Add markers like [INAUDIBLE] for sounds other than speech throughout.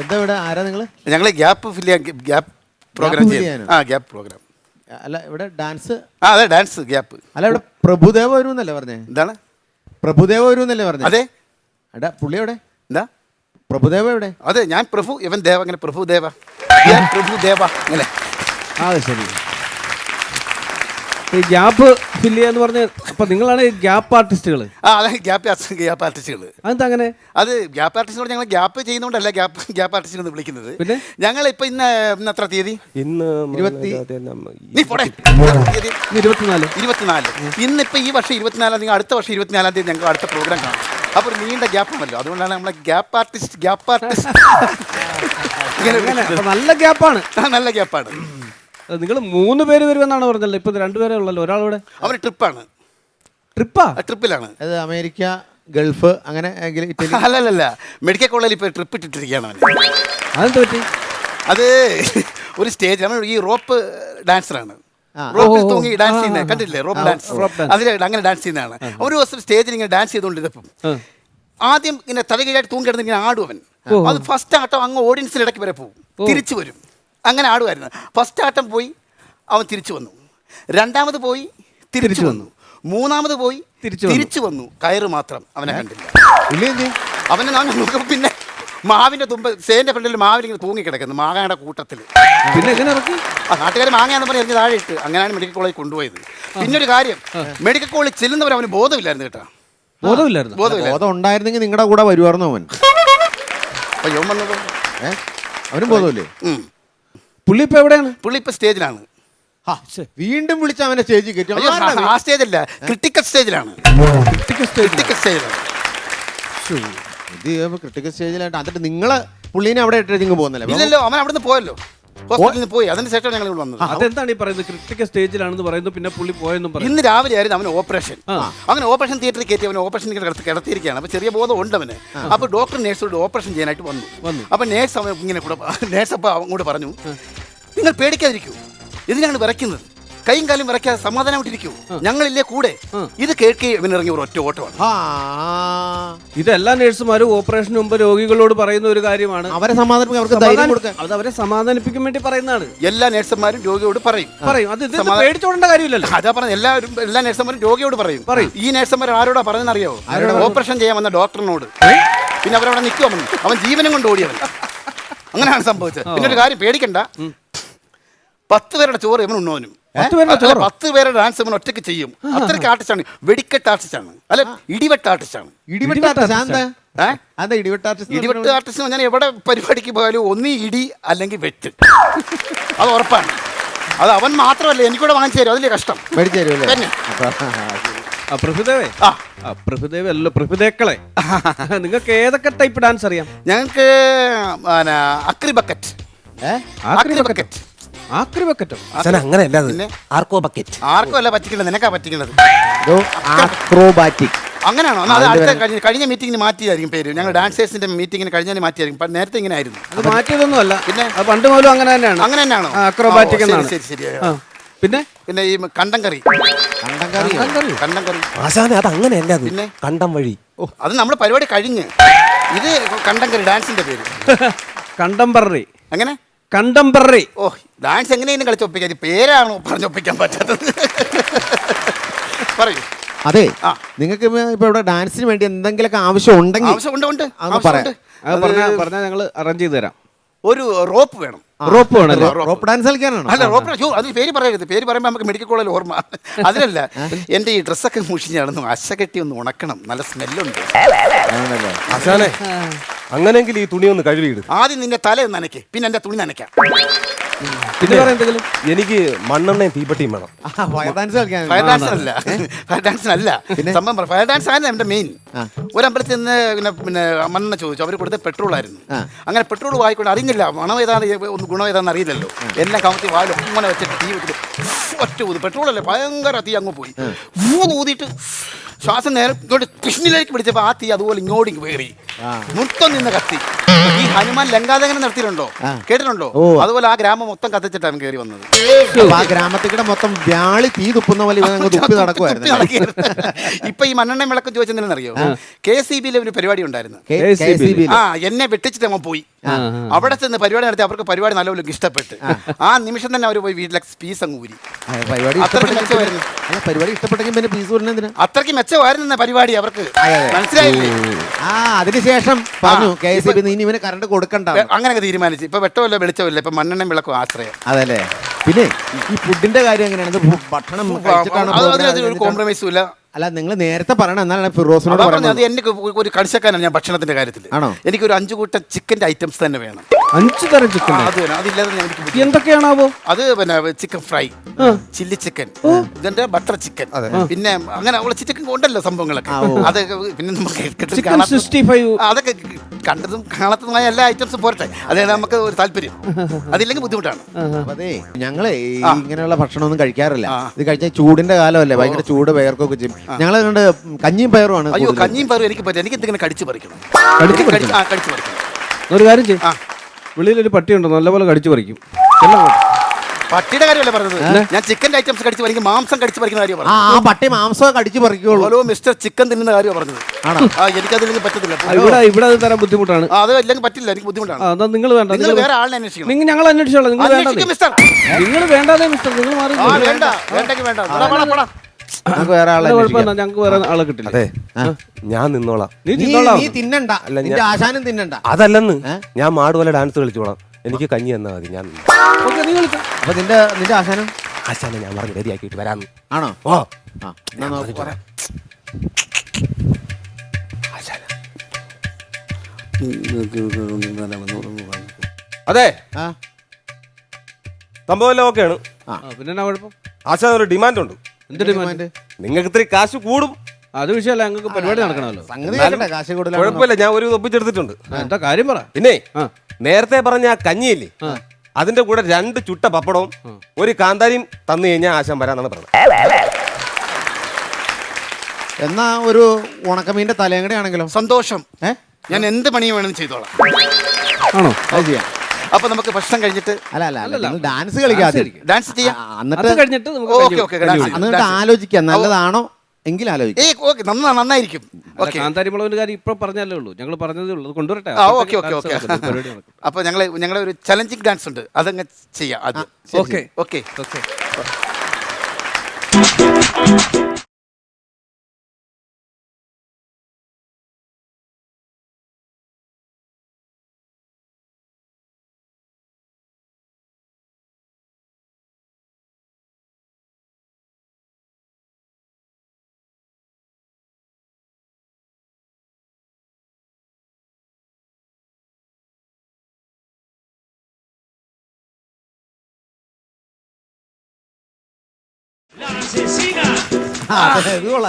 എന്താ ഇവിടെ ആരാ നിങ്ങൾ ഞങ്ങൾ ഗ്യാപ്പ് ഫില്ല് ചെയ്യാൻ ഗ്യാപ്പ് പ്രോഗ്രാം ചെയ്യാൻ? ആ ഗ്യാപ്പ് പ്രോഗ്രാം. അല്ല ഇവിടെ ഡാൻസ്? ആ അതെ ഡാൻസ് ഗ്യാപ്പ്. അല്ല ഇവിടെ പ്രഭുദേവ വരും എന്നല്ലേ പറഞ്ഞേ? എന്താണ്? പ്രഭുദേവ വരും എന്നല്ലേ പറഞ്ഞേ? അതെ. എടാ പുള്ളി എവിടെ? എന്താ? പ്രഭുദേവ എവിടെ? അതെ ഞാൻ പ്രഭു ഇവൻ ദേവ അങ്ങനെ പ്രഭുദേവ. ഞാൻ പ്രഭുദേവ അങ്ങനെ ആ ശരി. ഈ ഗ്യാപ്പ് ഫില്ല് ചെയ്യാന്ന് പറഞ്ഞ അപ്പൊ നിങ്ങളാണ് ഗ്യാപ്പ് ആർട്ടിസ്റ്റുകൾ ആ അതെ ഗ്യാപ്പ് ഗ്യാപ്പ് ആർട്ടിസ്റ്റുകൾ അതെന്താ അങ്ങനെ? അത് ഗ്യാപ്പ് ആർട്ടിസ്റ്റിനോട് ഞങ്ങൾ ഗ്യാപ്പ് ചെയ്യുന്നതുകൊണ്ടല്ല ഗ്യാപ്പ് ഗ്യാപ്പ് ആർട്ടിസ്റ്റ് എന്ന് വിളിക്കുന്നത്. പിന്നെ? ഞങ്ങൾ ഇപ്പൊ ഇന്ന് ഇന്ന് എത്ര തീയതി? ഇന്ന് ഇരുപത്തി- നീ പോടെ. തീയതി ഇന്ന് ഇരുപത്തിനാല്. ഇരുപത്തിനാല്. ഇന്നിപ്പോ ഈ വർഷം ഇരുപത്തിനാലാം തീയതി അടുത്ത വർഷം ഇരുപത്തിനാലാം തീയതി ഞങ്ങൾ അടുത്ത പ്രോഗ്രാം കാണും. അപ്പോൾ ഒരു നീണ്ട ഗ്യാപ്പ് ഉണ്ടല്ലോ. അതുകൊണ്ടാണ് നമ്മളെ ഗ്യാപ്പ് ആർട്ടിസ്റ്റ് ഗ്യാപ്പ് ആർട്ടിസ്റ്റ്. നല്ല ഗ്യാപ്പാണ്. നല്ല ഗ്യാപ്പാണ്. നിങ്ങൾ മൂന്ന് പേര് വരുമെന്നാണ് പറഞ്ഞല്ലോ ഇപ്പൊ രണ്ടുപേരെ ഉള്ളല്ലോ. ഒരാളിവിടെ അവർ ട്രിപ്പാണ്. ട്രിപ്പാ? ട്രിപ്പിലാണ്. അത് അമേരിക്ക ഗൾഫ് അങ്ങനെ ഇറ്റലി. [LAUGHS] അല്ലല്ല മെഡിക്കൽ കോളേജിൽ ഇപ്പോൾ ട്രിപ്പ് ഇട്ടിട്ടിരിക്കുകയാണ് അവൻ അതെന്ത് പറ്റി? അത് [LAUGHS] ഒരു സ്റ്റേജ് ആണ്. ഈ റോപ്പ് ഡാൻസറാണ് ആ. റോപ്പിൽ ഓ, ഓ, തൂങ്ങി ഡാൻസ് ആ, ആ. കണ്ടില്ലേ റോപ്പ് ആ, ഡാൻസ് റോപ്പ് ഡാൻസ്. അതിൽ അങ്ങനെ ഡാൻസ് ചെയ്യുന്നതാണ്. ഒരു ദിവസം സ്റ്റേജിൽ ഇങ്ങനെ ഡാൻസ് ചെയ്തുകൊണ്ടിരുന്നപ്പം ആ. ആദ്യം ഇങ്ങനെ തലകീഴായിട്ട് തൂങ്ങിക്കിടന്ന് ഇങ്ങനെ ആടും അവൻ. ഓ. അത് ഫസ്റ്റ് ആട്ടം അങ്ങ് ഓഡിയൻസിൽ ഇടയ്ക്ക് വരെ പോകും തിരിച്ചു വരും. അങ്ങനെ ആടുമായിരുന്നു. ഫസ്റ്റ് ആട്ടം പോയി അവൻ തിരിച്ചു വന്നു. രണ്ടാമത് പോയി തിരിച്ചു വന്നു. മൂന്നാമത് പോയി തിരിച്ചു വന്നു. തിരിച്ചു വന്നു. കയറ് മാത്രം അവനെ കണ്ടില്ല. അവനെ നാം നോക്കുമ്പോൾ പിന്നെ മാവിന്റെ തുമ്പ സേന്റെ ഫ്രണ്ടിൽ മാവിലിങ്ങനെ തൂങ്ങിക്കിടക്കുന്നു തൂങ്ങി കിടക്കുന്നു മാങ്ങയുടെ കൂട്ടത്തിൽ പിന്നെ എങ്ങനെ ഇറക്കി ആ നാട്ടുകാർ മാങ്ങയാന്ന് പറഞ്ഞ് എറിഞ്ഞ് താഴെ ഇട്ട്. അങ്ങനെയാണ് മെഡിക്കൽ കോളേജ് കൊണ്ടുപോയത്. പിന്നെ ഒരു കാര്യം മെഡിക്കൽ കോളേജ് ചെല്ലുന്നവർ അവന് ബോധമില്ലായിരുന്നു കേട്ടോ. ബോധമില്ലായിരുന്നു? ബോധമില്ല ബോധം ഉണ്ടായിരുന്നെങ്കിൽ നിങ്ങളുടെ കൂടെ വരുമായിരുന്നു അവൻ? അയ്യോ വന്നത് അവനും ബോധമില്ലേ. പുള്ളി ഇപ്പൊ എവിടെയാണ്? പുള്ളി ഇപ്പൊ സ്റ്റേജിലാണ് ശ്ശെ, വീണ്ടും വിളിച്ച് അവനെ സ്റ്റേജിൽ കയറ്റി. അയ്യോ ആ സ്റ്റേജല്ല ക്രിട്ടിക്കൽ സ്റ്റേജിലാണ്. ക്രിട്ടിക്കൽ സ്റ്റേജിലാണ്. ഇത് ക്രിട്ടിക്കൽ സ്റ്റേജിലായിട്ട് എന്നിട്ട് നിങ്ങൾ പുള്ളീനെ അവിടെ ഇട്ടിട്ട് ഇങ്ങ് പോകുന്നില്ല? ഇല്ലല്ലോ അവൻ അവിടുന്ന് പോയല്ലോ. ഹോസ്പിറ്റലിൽ നിന്ന് പോയി. അതിന് ശേഷം ഞങ്ങൾ ഇവിടെ വന്നത്. അതെന്താണ് ഈ പറയുന്നത്? ക്രിട്ടിക്കൽ സ്റ്റേജിലാണെന്ന് പറയുന്നു പിന്നെ പുള്ളി പോയെന്നും പറയും ഇന്ന് രാവിലെ ആയിരുന്നു അവന് ഓപ്പറേഷൻ. ആ. അങ്ങനെ ഓപ്പറേഷൻ തിയേറ്ററിൽ കയറ്റി അവന് ഓപ്പറേഷൻ കിടത്തി കിടത്തിയിരിക്കുകയാണ്. അപ്പോൾ ചെറിയ ബോധം ഉണ്ട് അവന്. അപ്പോൾ ഡോക്ടർ നേഴ്സോട് ഓപ്പറേഷൻ ചെയ്യാനായിട്ട് വന്നു. വന്നു. അപ്പോൾ നേഴ്സ് അവൻ ഇങ്ങനെ കൂടെ നേഴ്സ് അപ്പോൾ അങ്ങോട്ട് പറഞ്ഞു നിങ്ങൾ പേടിക്കാതിരിക്കൂ. ഇതിനാണ് വിറയ്ക്കുന്നത് കൈയും കാലും വിറയ്ക്കാതെ സമാധാനമായിട്ടിരിക്കൂ. ഞങ്ങളില്ലേ കൂടെ. ഇത് കേൾക്കി ഇവനിറങ്ങിയ ഒരു ഒറ്റ ഓട്ടമാണ്. ആ. ഇതെല്ലാ നഴ്സുമാരും ഓപ്പറേഷൻ മുമ്പ് രോഗികളോട് പറയുന്ന ഒരു കാര്യമാണ്. അവരെ സമാധാനിപ്പിക്കാൻ അവർക്ക് ധൈര്യം കൊടുക്കാൻ. അത് അവരെ സമാധാനിപ്പിക്കാൻ വേണ്ടി പറയുന്നതാണ്. എല്ലാ നേഴ്സുമാരും രോഗിയോട് പറയും. പറയും. അത് പേടിച്ചോടേണ്ട കാര്യമില്ലല്ലോ. അതാ പറഞ്ഞ എല്ലാവരും എല്ലാ നേഴ്സുമാരും രോഗിയോട് പറയും. പറയും. ഈ നേഴ്സുമാർ ആരോടാ പറഞ്ഞെന്നറിയാവോ ഓപ്പറേഷൻ ചെയ്യാൻ വന്ന ഡോക്ടറിനോട്. പിന്നെ അവരവിടെ നിൽക്കുക അവൻ ജീവനും കൊണ്ട് ഓടിയവൻ. അങ്ങനെയാണ് സംഭവിച്ചത്. പിന്നെ ഒരു കാര്യം പേടിക്കണ്ട. പത്ത് പേരുടെ ചോറ് ഇവൻ ഉണ്ണോനും പത്ത് പേരുടെ അല്ല, ചോറോ? പത്ത് പേരുടെ ഡാൻസ് ഇവൻ ഒറ്റയ്ക്ക് ചെയ്യും. അത്രയ്ക്ക് ആർട്ടിസ്റ്റാണ് വെടിക്കെട്ട് ആർട്ടിസ്റ്റാണ് അല്ല ഇടിവെട്ട് ആർട്ടിസ്റ്റാണ് ആണ്. എന്താ ആർട്ടിസ്റ്റ് അതെന്താ ഇടിവെട്ടാർട്ടിസ്റ്റ് ഇടിവെട്ട് ആർട്ടിസ്റ്റ് ഞാൻ എവിടെ പരിപാടിക്ക് പോയാലും ഒന്നീ ഇടി അല്ലെങ്കിൽ വെട്ട്. അത് ഉറപ്പാണ്. അത് അവൻ മാത്രമല്ല എനിക്കൂടെ വാങ്ങിച്ചു തരും. അതിലെ കഷ്ടം. മേടിച്ചു തരുമല്ലേ തന്നെ. ആ പ്രഭുദേവേ. ആ. ആ പ്രഭുദേവ അല്ല പ്രഭുദേക്കളെ. നിങ്ങൾക്ക് ഏതൊക്കെ ടൈപ്പ് ഡാൻസ് അറിയാം? ഞങ്ങൾക്ക് പിന്നെ അക്രി ബക്കറ്റ് ഏ? അക്രി ബക്കറ്റ് ആക്രി അങ്ങനെ അല്ല ആർക്കോ ബക്കറ്റ്. ആർക്കും അല്ല പറ്റിക്കുന്നത് നിനക്കാ പറ്റിക്കുന്നത് ഇതോ ആക്രോബാറ്റിക്. അങ്ങനെയാണോ? അത് അടുത്ത കഴിഞ്ഞ കഴിഞ്ഞ മീറ്റിങ്ങിന് മാറ്റിയായിരിക്കും പേര്. ഞങ്ങൾ ഡാൻസേഴ്സിന്റെ മീറ്റിങ്ങിന് കഴിഞ്ഞാൽ മാറ്റിയായിരിക്കും നേരത്തെ ഇങ്ങനെ ആയിരുന്നു അത് മാറ്റിയതൊന്നും അല്ല. പിന്നെ? പണ്ട് പോലും അങ്ങനെ തന്നെയാണ്. അങ്ങനെ തന്നെയാണോ? അക്രോബാറ്റിക് എന്നാണ്. ശരി ശരി. പിന്നെ? പിന്നെ ഈ കണ്ടം കറി കണ്ടം കറി കണ്ടം കറി ആശാനെ അത് അങ്ങനെ അല്ല പിന്നെ? കണ്ടം വഴി. ഓ. അത് നമ്മുടെ പരിപാടി കഴിഞ്ഞ്. ഇത് കണ്ടം കറി ഡാൻസിന്റെ പേര്. കണ്ടംപററി. അങ്ങനെ കണ്ടംപററി. ഓ ഡാൻസ് എങ്ങനെയാണ് കളിച്ചൊപ്പിക്കാൻ പേരാണോ പറഞ്ഞൊപ്പിക്കാൻ പറ്റാത്തത്? പറയൂ. അതെ ആ. നിങ്ങൾക്ക് ഇപ്പൊ ഇവിടെ ഡാൻസിന് വേണ്ടി എന്തെങ്കിലുമൊക്കെ ആവശ്യം ഉണ്ടെങ്കിൽ അത് പറഞ്ഞാൽ ഞങ്ങൾ അറേഞ്ച് ചെയ്ത് തരാം. ഒരു റോപ്പ് വേണം. റോപ്പ് വേണമല്ലോ റോപ്പ്. ഡാൻസ് കളിക്കാനാണ്? അല്ല റോപ്പ് ഷോ അതിന് പേര് പറയരുത്. പേര് പറയുമ്പോൾ നമുക്ക് മെഡിക്കൽ കോളേജിൽ ഓർമ്മ. അതിനല്ല എന്റെ ഈ ഡ്രസ്സൊക്കെ മുഷിഞ്ഞാണെന്ന് അശ കെട്ടി ഒന്ന് ഉണക്കണം. നല്ല സ്മെല്ലുണ്ട് ആണല്ലേ? ആശാനെ അങ്ങനെങ്കിൽ ഈ തുണി ഒന്ന് കഴുകിയിട്. ആദ്യം നിന്റെ തല ഒന്ന് നനയ്ക്ക്. പിന്നെ എന്റെ തുണി നനയ്ക്കാം. പിന്നെ എന്തെങ്കിലും? എനിക്ക് മണ്ണെണ്ണയും തീപ്പെട്ടിയും വേണം. ആ, ഫയർ ഡാൻസ് അല്ല. ഫയർ ഡാൻസ് അല്ല. സംഭവം പറ- ഫയർ ഡാൻസ് ആണ് എന്റെ മെയിൻ ഒരു അമ്പലത്തിൽ നിന്ന് പിന്നെ പിന്നെ മണ്ണെണ്ണ ചോദിച്ചു. അവർ കൊടുത്ത പെട്രോൾ ആയിരുന്നു. അങ്ങനെ പെട്രോൾ വായിക്കൊണ്ട് അറിഞ്ഞില്ല മണം ഏതാണ് ഒന്ന് ഗുണം ഏതാണെന്ന് അറിയില്ലല്ലോ. എന്നെ കമത്തി വായിൽ ഇങ്ങനെ വെച്ചിട്ട് തീ വെച്ചിട്ട് ഒറ്റ ഊതി. പെട്രോൾ അല്ലേ? ഭയങ്കര തീ അങ്ങ് പോയി. ഊന്ന് ഊതിയിട്ട് ശ്വാസം നേരെ ഇങ്ങോട്ട് കൃഷ്ണിലേക്ക് പിടിച്ചപ്പോ ആ തീ അതുപോലെ ഇങ്ങോട്ട് കയറി. ആ. മുത്തം നിന്ന് കത്തി. ഈ ഹനുമാൻ ലങ്കാതകനം നടത്തിയിട്ടുണ്ടോ. കേട്ടിട്ടുണ്ടോ. അതുപോലെ ആ ഗ്രാമം മൊത്തം കത്തിച്ചിട്ടാണ് കയറി വന്നത്. ആ ഗ്രാമത്തിൽ കൂടെ മൊത്തം വ്യാളി തീ തുപ്പുന്ന പോലെ തുപ്പി നടക്കുമായിരുന്നു. ഇപ്പൊ ഈ മണ്ണെണ്ണ വിളക്കം ചോദിച്ചെന്തെന്നറിയോ കെ സി ബിയിലെ ഒരു പരിപാടി ഉണ്ടായിരുന്നു. ആ എന്നെ വെട്ടിച്ചിട്ട് അവൻ പോയി. അവിടെ ചെന്ന് പരിപാടി നടത്തി അവർക്ക് പരിപാടി നല്ലപോലെ ഇഷ്ടപ്പെട്ട്. ആ. നിമിഷം തന്നെ അവർ പോയി വീട്ടിലെ പീസ് അങ്ങ് ഊരി. പരിപാടി അത്രയ്ക്ക് ഇഷ്ടപ്പെട്ടെങ്കിൽ മെച്ചമായിരുന്നു. പിന്നെ- അല്ല ഇഷ്ടപ്പെട്ടെങ്കിൽ പിന്നെ പീസ് അത്രയ്ക്ക് മെച്ചമായിരുന്നു പരിപാടി അവർക്ക് മനസ്സിലായില്ലേ? ആ അതിനുശേഷം പറഞ്ഞു കെ എസ് ഇനി ഇവന് കറണ്ട് കൊടുക്കണ്ട. അങ്ങനെയൊക്കെ തീരുമാനിച്ചു. ഇപ്പൊ വെട്ടമല്ല വെളിച്ചമില്ല ഇപ്പൊ മണ്ണെണ്ണ വിളക്കും ആശ്രയം. അതല്ലേ? പിന്നെ ഈ ഫുഡിന്റെ കാര്യം എങ്ങനെയാണ്? ഭക്ഷണം ഒരു? കോംപ്രമൈസും ഇല്ല. അല്ല നിങ്ങൾ നേരത്തെ പറയണം എന്നാണ് ഫിറോസിനോട് അതാ പറഞ്ഞത്. അത് എനിക്ക് ഒരു കടിച്ചക്കാനാണ് ഞാൻ ഭക്ഷണത്തിന്റെ കാര്യത്തിൽ ആണോ? എനിക്ക് ഒരു അഞ്ചു കൂട്ടം ചിക്കന്റെ ഐറ്റംസ് തന്നെ വേണം. അഞ്ചു തരം ചിക്കൻ അത് വേണം. അതില്ലാതെ ഞാൻ എനിക്ക്. എന്തൊക്കെയാണാവോ? അത് പിന്നെ ചിക്കൻ ഫ്രൈ ചില്ലി ചിക്കൻ ഇതിന്റെ ബട്ടർ ചിക്കൻ പിന്നെ അങ്ങനെ ഉള്ള ചിക്കൻ ഉണ്ടല്ലോ സംഭവങ്ങളൊക്കെ. അത് പിന്നെ നമുക്ക് കേട്ടിട്ട് ചിക്കൻ കാണാത്ത- സിക്സ്റ്റി ഫൈവ് ആ, അതൊക്കെ കണ്ടതും കാണാത്തതുമായ എല്ലാ ഐറ്റംസും പോരട്ടെ. അതായത് നമുക്ക് ഒരു താല്പര്യം. അതില്ലെങ്കിൽ ബുദ്ധിമുട്ടാണ്. അതെ ഞങ്ങൾ ഈ. ഇങ്ങനെയുള്ള ഭക്ഷണമൊന്നും കഴിക്കാറില്ല. ആ. ഇത് കഴിച്ചാൽ ചൂടിന്റെ കാലമല്ലേ? ഭയങ്കര ചൂട് വേർക്കൊക്കെ ചെയ്യും. ഞങ്ങൾ അതുകൊണ്ട് കഞ്ഞിയും പയറുമാണ് അയ്യോ കൂടുതലും. കഞ്ഞിയും പയറും എനിക്ക് പറ്റും എനിക്ക് എന്തെങ്കിലും കടിച്ചു പറിക്കണം. കടിച്ച് എനിക്ക് പറിക്കണം? ആ കടിച്ചു പറിക്കണം. ഒരു കാര്യം ചെയ്യും. ആ. വെളിയിലൊരു പട്ടിയുണ്ട് നല്ലപോലെ കടിച്ചു പറിക്കും. ചെല്ലാം അങ്ങോട്ട്. പട്ടിയുടെ കാര്യമല്ല പറഞ്ഞത്? ഞാൻ ചിക്കന്റെ ഐറ്റംസ് കടിച്ചു പറിക്കും മാംസം കടിച്ചു പറിക്കുന്ന കാര്യം ആ പറഞ്ഞു ആ പട്ടി മാംസം കടിച്ചു പറിക്കുള്ളൂ. ഓരോ മിസ്റ്റർ ചിക്കൻ തിന്നുന്ന കാര്യം പറഞ്ഞത്. ആണോ? ആ എനിക്കതില്ലെങ്കിൽ പറ്റത്തില്ല. ആ, ഇവിടെ ഇവിടെ അത് തരാൻ ബുദ്ധിമുട്ടാണ്. ആ, അത് അല്ലെങ്കിൽ പറ്റില്ല. എനിക്ക് ബുദ്ധിമുട്ടാണ്. ആ, എന്നാ നിങ്ങൾ വേണ്ട. നിങ്ങൾ വേറെ ആളിനെ അന്വേഷിക്കണം. നിങ്ങൾ ഞങ്ങൾ അന്വേഷിച്ചോളാം. നിങ്ങൾ വേണ്ട മിസ്റ്റർ നിങ്ങൾ വേണ്ടാതെ മിസ്റ്റർ നിങ്ങൾ മാറി ആ വേണ്ട. വേണ്ടെങ്കിൽ വേണ്ട. പോടാ, പോടാ. നമുക്ക് വേറെ ആളെ കുഴപ്പമില്ല അന്വേഷിക്കാം. ഞങ്ങൾക്ക് വേറെ ആളെ കിട്ടില്ല. അതെ. ഞാൻ നിന്നോളാം. നീ നീ തിന്നോളാം. നീ തിന്നണ്ട. അല്ല, നിന്റെ ആശാനും തിന്നണ്ട. അതല്ലെന്ന്? ഞാൻ മാടുപോലെ ഡാൻസ് കളിച്ചോളാം. എനിക്ക് കഞ്ഞി തന്നാ മതി ഞാൻ. ഓക്കെ നീ അപ്പൊ നിന്റെ നിന്റെ ആശാനും? ആശാനെ ഞാൻ പറഞ്ഞു റെഡിയാക്കിയിട്ട് വരാന്ന്. ആണോ? ഓ. ആ എന്നാ നോക്ക്. പറ. ആശാന. അതെ. ആ. സംഭവം എല്ലാം ഓക്കെയാണ്. ആ പിന്നെ എന്നാ കുഴപ്പം ഒരു ഡിമാൻഡ് ഉണ്ട്. എന്ത് ഡിമാൻഡ് നിങ്ങൾക്ക് ഇത്തിരി കാശ് കൂടും. അത് വിഷയമല്ല ഞങ്ങൾക്ക് പരിപാടി നടക്കണമല്ലോ. സംഗതി കേൾക്കട്ടെ, കാശ് കൂടുതലാണ്? കുഴപ്പമില്ല ഞാൻ ഒരു ഒപ്പിച്ചെടുത്തിട്ടുണ്ട്. ആ, എന്താ കാര്യം പറ. പിന്നെ ആ. നേരത്തെ പറഞ്ഞ ആ കഞ്ഞിയില്ലേ? അതിന്റെ കൂടെ രണ്ട് ചുട്ട പപ്പടവും ഒരു കാന്താരിയും തന്നു കഴിഞ്ഞാൽ ആശാൻ വരാന്നാണ് പറഞ്ഞത്. എന്നാ ഒരു ഉണക്കമീന്റെ തലയും കൂടെ ആണെങ്കിലോ? സന്തോഷം. ഏ? ഞാൻ എന്ത് പണിയും വേണമെന്ന് ചെയ്തോളാം. ആണോ? അത് ചെയ്യാം. അപ്പൊ നമുക്ക് ഭക്ഷണം കഴിഞ്ഞിട്ട് അല്ല അല്ല അല്ല നിങ്ങൾ ഡാൻസ് കളിക്കാതെ ഡാൻസ് ചെയ്യാം. അത് എന്നിട്ട് കഴിഞ്ഞിട്ട് നമുക്ക് ഓക്കെ കഞ്ഞി- ഓക്കെ കഞ്ഞി ഡാൻസ് കുടിക്കാം. എന്നിട്ട് ആലോചിക്കാം നല്ലതാണോ? എങ്കിൽ ആലോചിക്കാം ഏയ് ഓക്കെ നന്നാ നന്നായിരിക്കും. അല്ല, ഓക്കെ കാന്താരി മുളകിന്റെ കാര്യം ഇപ്പൊ പറഞ്ഞല്ലേ ഉള്ളൂ. ഞങ്ങൾ പറഞ്ഞതേ ഉള്ളൂ. അത് കൊണ്ടുവരട്ടെ. ആ ഓക്കെ ഓക്കെ ഡാൻസ് ഓക്കെ നടക്കട്ടെ, പരിപാടി നടക്കും. അപ്പൊ ഞങ്ങൾ ഞങ്ങളെ ഒരു ചലഞ്ചിങ് ഡാൻസ് ഉണ്ട്. അതങ്ങ് ചെയ്യാം അത് ഓക്കെ ഓക്കെ ഓക്കെ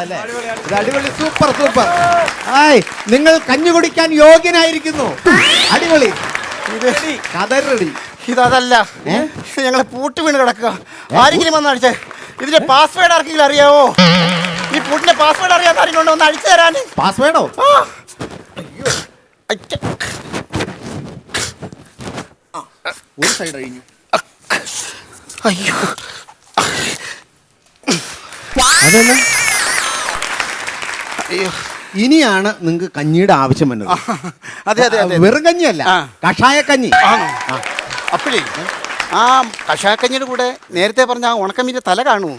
അല്ലേ? ഇത് അടിപൊളി സൂപ്പർ സൂപ്പർ. ഹായ് നിങ്ങൾ കഞ്ഞു കുടിക്കാൻ യോഗ്യനായിരിക്കുന്നു. അടിപൊളി. ഇത് ഇതല്ല ഞങ്ങളെ പൂട്ട് വീണ് കിടക്കുക ആരെങ്കിലും വന്ന് അടിച്ചേ. ഇതിന്റെ പാസ്വേഡ് ആർക്കെങ്കിലും അറിയാവോ? ഈ പൂട്ടിന്റെ പാസ്വേഡ് അറിയാത്ത ആരെങ്കിലും ഒന്ന് അടിച്ചു തരാൻ പാസ്വേഡോ ഒരു സൈഡ് കഴിഞ്ഞു. അയ്യോ. അതല്ല അയ്യോ. ഇനിയാണ് നിങ്ങൾക്ക് കഞ്ഞിയുടെ ആവശ്യം വന്നത്. അതെ അതെ അതെ. വെറും കഞ്ഞിയല്ല. ആ. കഷായ കഞ്ഞി ആണോ അപ്പോഴേ ആ കഷായക്കഞ്ഞിയുടെ കൂടെ നേരത്തെ പറഞ്ഞ ആ ഉണക്കമീന്റെ തല കാണുമോ?